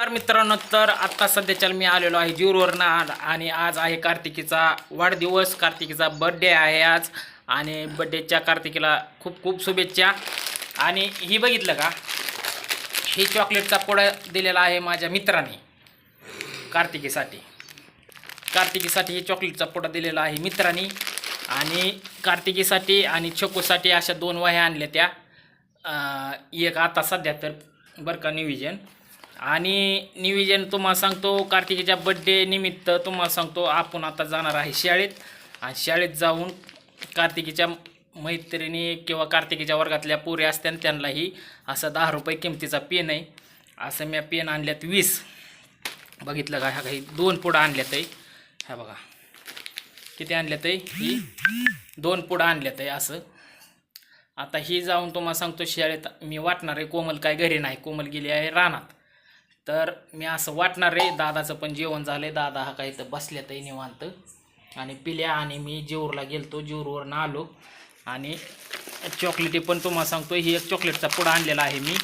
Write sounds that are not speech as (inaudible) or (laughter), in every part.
तर मित्रांनो तर आत्ता सध्याच्या मी आलेलो आहे जीवरवरनं आणि आज आहे कार्तिकीचा वाढदिवस. कार्तिकीचा बड्डे आहे आज आणि बड्डेच्या कार्तिकीला खूप खूप शुभेच्छा. आणि ही बघितलं का? ही चॉकलेटचा पोळा दिलेला आहे माझ्या मित्राने कार्तिकीसाठी. कार्तिकीसाठी हे चॉकलेटचा पोडा दिलेला आहे मित्राने. आणि कार्तिकीसाठी आणि छोकूसाठी अशा दोन वह्या आणल्या त्या. एक आता सध्या तर बरं का निविजन आणि निविजन तुम्हाला सांगतो कार्तिकीच्या बड्डे निमित्त तुम्हाला सांगतो आपण आता जाणार आहे शाळेत. आणि शाळेत जाऊन कार्तिकीच्या मैत्रिणी किंवा कार्तिकीच्या वर्गातल्या पोरी असत्या त्यांनाही असं दहा रुपये किमतीचा पेन आहे. असं मी पेन आणल्यात वीस. बघितलं का? ह्या काही दोन पुढं आणल्यात आहे. ह्या बघा. किती आणल्यात आहे? ही दोन पुढं आणल्यात आहे असं. आता ही जाऊन तुम्हाला सांगतो शाळेत मी वाटणार आहे कोमल काय घरी नाही. कोमल गेली आहे रानात. तर मी असं वाटणार आहे दादाचं पण जेवण झालं आहे दादा हा काही तर बसल्यात आहे निवांत. आणि पिल्या आणि मी जेऊरला गेलतो जेऊरवरनं आलो. आणि चॉकलेटी पण तुम्हाला सांगतो ही एक चॉकलेटचा पुडा आणलेला आहे मी.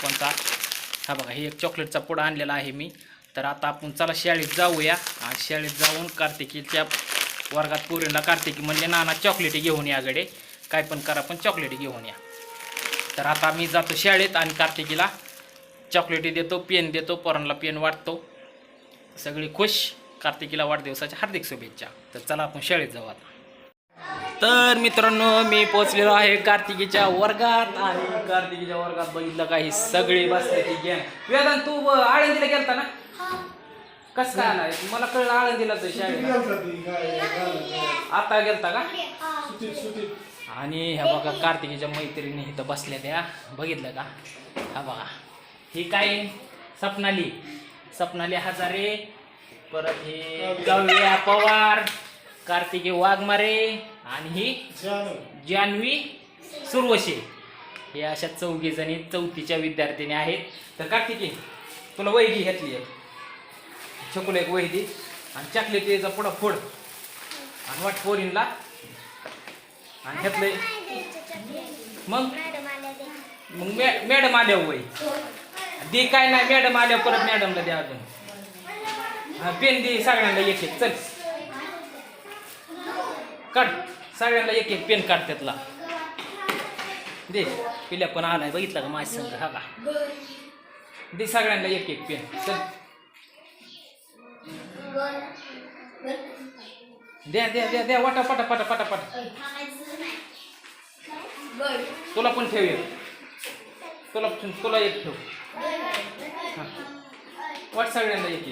कोणता? हा बघा ही एक चॉकलेटचा पुडा आणलेला आहे मी. तर आता आपण चला शाळेत जाऊया. आणि शाळेत जाऊन कार्तिकीच्या वर्गात पोरींना कार्तिकी म्हणजे नाना चॉकलेटी घेऊन याकडे काय पण करा पण चॉकलेटी घेऊन या. तर आता मी जातो शाळेत आणि कार्तिकीला चॉकलेटी देतो पेन देतो पोरांना पेन वाटतो. सगळी खुश. कार्तिकीला वाढदिवसाच्या हार्दिक शुभेच्छा. तर चला आपण शाळेत जाऊ आता. तर मित्रांनो मी पोचलेलो आहे कार्तिकीच्या वर्गात आणि कार्तिकीच्या वर्गात बघितलं काही सगळे बसले ती गॅंग वेदांत तू आळंदीला गेलता ना? कस काय आलाय मला कळलं आळंदीला तर शाळेत आता गेलता का? आणि ह्या बघा कार्तिकीच्या मैत्रिणी इथं बसल्या त्या. बघितलं का? हा बघा. ही काय? सपनाली. सपनाली हजारे. परत हे गव्या पवार कार्तिकी वाघमारे आणि ही जान्हवी सुरवशे हे अशा चौघी जणी चौथीच्या विद्यार्थिनी आहेत. तर कार्तिकी तुला वैगी घेतली आहे छकुला एक वैदी आणि चॉकलेटीचा पुढं फोड. आणि वाट पोरींला. आणि घेतलंय. मग? मग मॅ मॅडम आल्यावर वय दे काय नाही मॅडम आल्यावर परत मॅडमला द्या अजून. हा पेन दे सगळ्यांना एक एक चल. काढ सगळ्यांना एक एक पेन काढ त्यातला. दे पिल्या पण आलाय बघितलं का माझ्या संघ हा का? दे सगळ्यांना एक एक पेन चल. द्या द्या द्या द्या वाटा पटा पटा पटा पटा. तुला पण ठेव एक. तुला तुला एक ठेव. वाट सगळ्यांना एक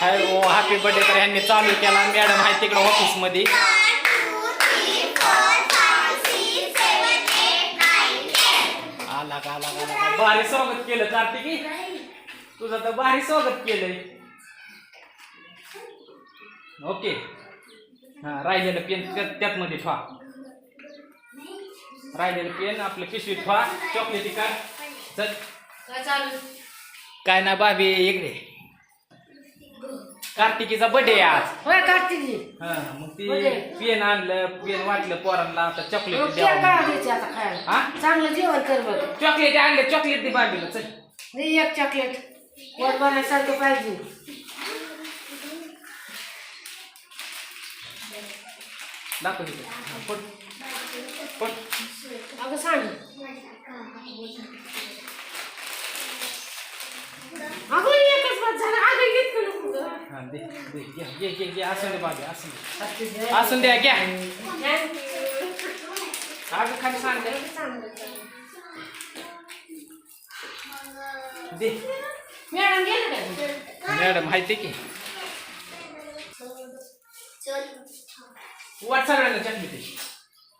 हाय ओ हॅपी बर्थडे तर यांनी चालू केला. मॅडम आहे तिकडं ऑफिसमध्ये आला का आला का आला का? भारी स्वागत केलं कार्तिकी तुझं तर भारी स्वागत केलंय. ओके. हा राहिलेलं पेन त्यात मध्ये ठेवा. राहिलेलं पेन आपलं पिशवीत ठेवा. चॉकलेटी काढ. चल. काय ना बाबी इकडे कार्तिकीचा बर्थडे आज. होय कार्तिकी. हा मग ती. पेन आणलं पेन वाटलं पोरांना आता चॉकलेट द्यायचे हा? चांगलं जेवण कर बघ चॉकलेट आणले चॉकलेट दे बाबीला चल. एक चॉकलेट. वर बनायसारखं पाहिजे दाखव पट पट अगं सांग. अगं एकच बात झालं. अगं इतकं नको गं. हा दे दे घ्या घे घे घे असून दे दे असू दे. असून द्या घ्या. काय? अगं खाली सांग. दे दे. मॅडम गेलं काय मॅडम माहिती की? वाट सगळ्यांना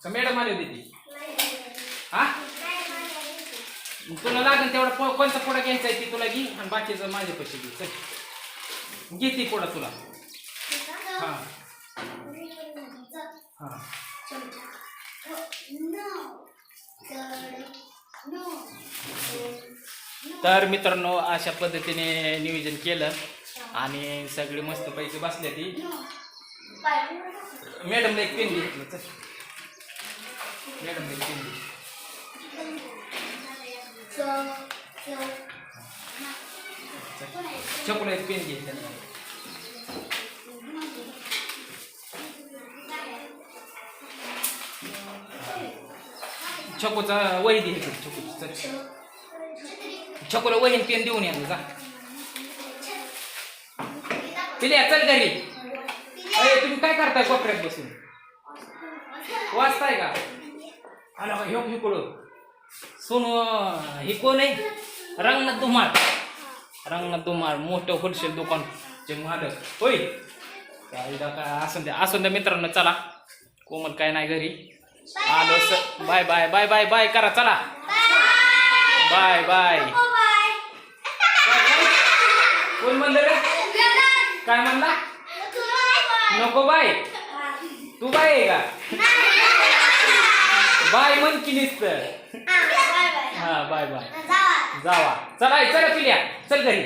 का मॅडम आले होते ती? हा? तुला लागेल तेवढा पो- कोणता पुढा घ्यायचा आहे ती तुला घे आणि बाकीचं माझे पैसे घे. चल. घे ती पुढा तुला. हा. हा. तर मित्रांनो अशा पद्धतीने नियोजन केलं. आणि सगळी मस्त पैकी बसल्या ती. मॅडमला एक पेन घेतलं तर मॅडमला एक पेन घेतली. छकुला एक पेन घेतलं. छकोचा वही दे इकडे, छकोची छकोला वही आणि पेन देऊन या जा. पिल्या चल घरी. अरे तुम्ही काय करताय कोपऱ्यात बसून? वाचताय का? आला ह्यो इकडं. सोनू हे कोण आहे? रंगनाथ धुमाळ. रंगनाथ धुमाळ मोठं होलसेल दुकानचे मालक. होय? काय असून द्या असून द्या मित्रांनो चला. कोमल काय नाही घरी. आलो bye bye bye bye bye करा चला. Bye bye. कोण म्हणलं रे? काय म्हणला? नको बाय तू बाय आहे का? बाय म्हण की तर हा बाय बाय. जावा. चला चला पिल्या. चल घरी.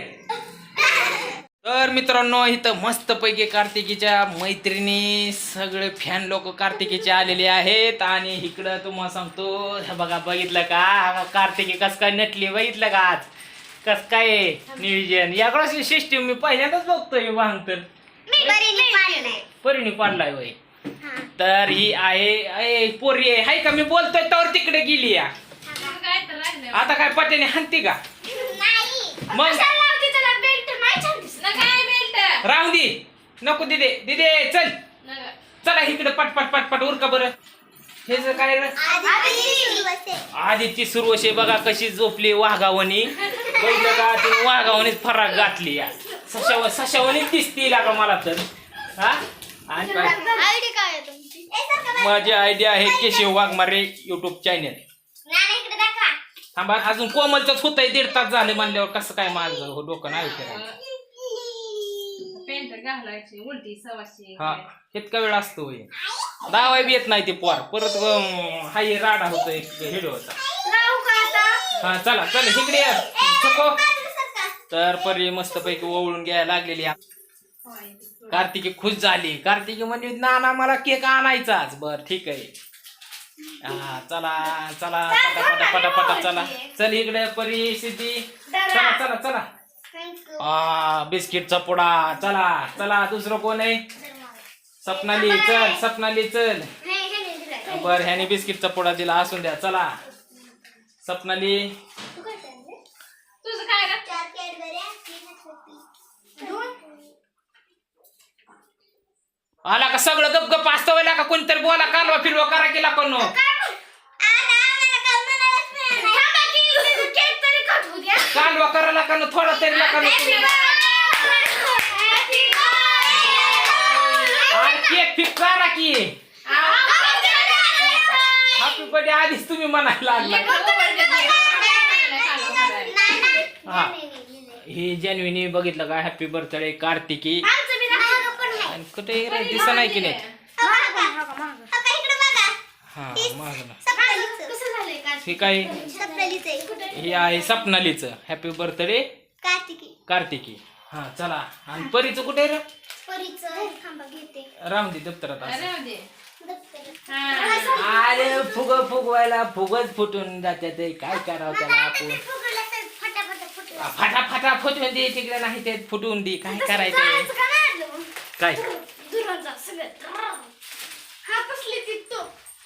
तर मित्रांनो इथं मस्तपैकी कार्तिकीच्या मैत्रिणी सगळे फॅन लोक कार्तिकीचे आलेले आहेत. आणि इकडं तुम्हाला सांगतो बघा बघितलं का? कार्तिकी कस काय नटली बघितलं का आज? कस काय आहे नियोजन? याकडं सिस्टीम मी पहिल्यांदाच बघतोय वाहन तर परिणी पाडलाय. वय तर ही आहे अय पोरी आहे. हाय का? मी बोलतोय तर तिकडे गेली या. काय तर राहिलं. आता काय पट्याने हाणती का? मग? ना काय बेल्ट राहून दे. नको दिदे. दिदे चल. चला इकडे पट पट पट पट उरका बरं. हे जे काय रे? आधीची सुरवशी बघा कशी झोपली वाघावणी (laughs) बघितलं का तिने वाघावणीच फराक गाठली या. सशाव सशावणी दिसती लागा मला तर. हा? आणि काय? माझी आयडिया आहे केशव वाघमारे युट्यूब चॅनेल थांबा अजून कोमलचंच होत आहे दीड तास झाले म्हणल्यावर कसं काय माझं हो डोकं नाही फिरायला. पेंट घालायची उलटी सवाशी. हा इतका वेळ असतो होय. दावाय बी येत नाही ते पोर. परत अं, हाय राडा होतोय हिडो होता. हा चला चल इकडे ये. छको तर परी मस्त पैकी ओवळून घ्यायला लागलेली. कार्तिकी खुश झाली. कार्तिकी म्हणजे नाना मला केक आणायचाच. बर ठीक आहे. हा चला चला पटा पटा चला. चल इकडे परी सिद्धी. चला चला चला. हा बिस्किटचा पुडा. चला चला दुसरं कोण आहे? सपनाली चल सपनाली चल. बर ह्याने बिस्किटचा पुडा दिला असून द्या. चला. सपनाली तुझं काय रे? आला का सगळं गप गप असतं का कोणतरी बोला कालवा फिरवा करा केला कोण कालवा करायला का न थोडा तरी लाका केक फिक करा की. हॅपी बर्थडे आधीच तुम्ही म्हणायला लागला. हा. ही जेन्युनी बघितलं का? Happy birthday Kartiki. कुठे दिसा नाही की नाही. हा हे काय? हे आहे सपनालीचं. Happy birthday Kartiki. कार्तिकी हा चला. आणि परीचं कुठे रे? राम दे दप्तरात अरे हा. फुग फुगवायला फुगच फुटून जाते ते. काय करावं त्याला आपण? फाटा फाटा फुटून दे तिकडे नाही ते फुटून दे. काय करायचं काय हा कसली ती तो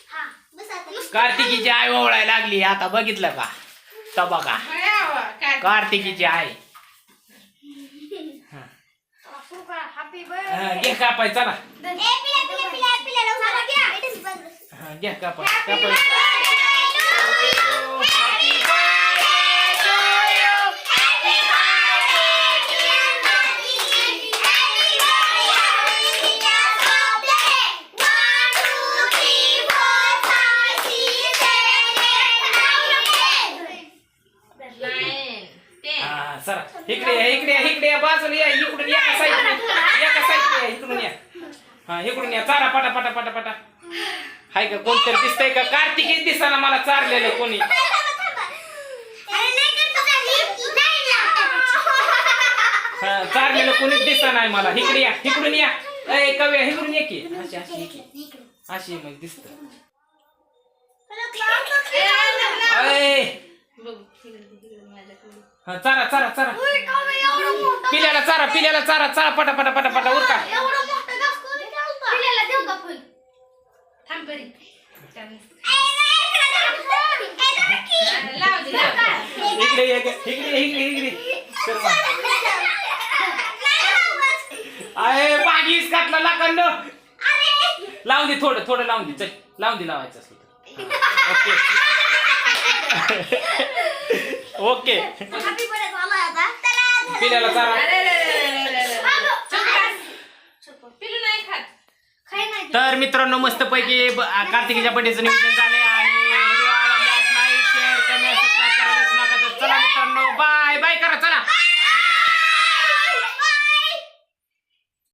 हा बस आता कार्तिकीची आई ओवळायला लागली. आता बघितलं का? तर बघा. कार्तिकीची आई. हा, घे कापाय चला. घ्या. कापाय कापाय. चला इकडे या इकडे या इकडे या बाजूला या इकडून एका साईडने एका साईडने या इकडून या. हा इकडून या चारा पटा पटा पटा पटा. हाय का कोणतरी दिसतंय का? कार्तिकी दिसाना मला चारलेलं कोणी. हा, चारलेलं कोणीच दिसा नाही मला. इकडे या इकडून या. ए कव्या इकडून ये की. अशी अशी ये. अशी मग दिसत. अय हा, चारा चारा चारा. पिल्याला चारा पिल्याला चारा चारा पटा पटा पटा पटा उरका. इकडे ये ग. इकडे इकडे इकडे कर बा. अय मागीच काटला लाकंड लावून दे थोडं थोडं लावून दे. चल लावून दे लावायचं असलं तर. (laughs) ओके. ओके. पिल्याला चारा तर मित्रांनो मस्तपैकी पैकी कार्तिकीच्या बर्थडेचं नियोजन झाले आणि व्हिडिओ आवडल्यास लाईक शेअर कमेंट सबस्क्राईब करायला विसरू नका. तर चला मित्रांनो बाय बाय करा चला.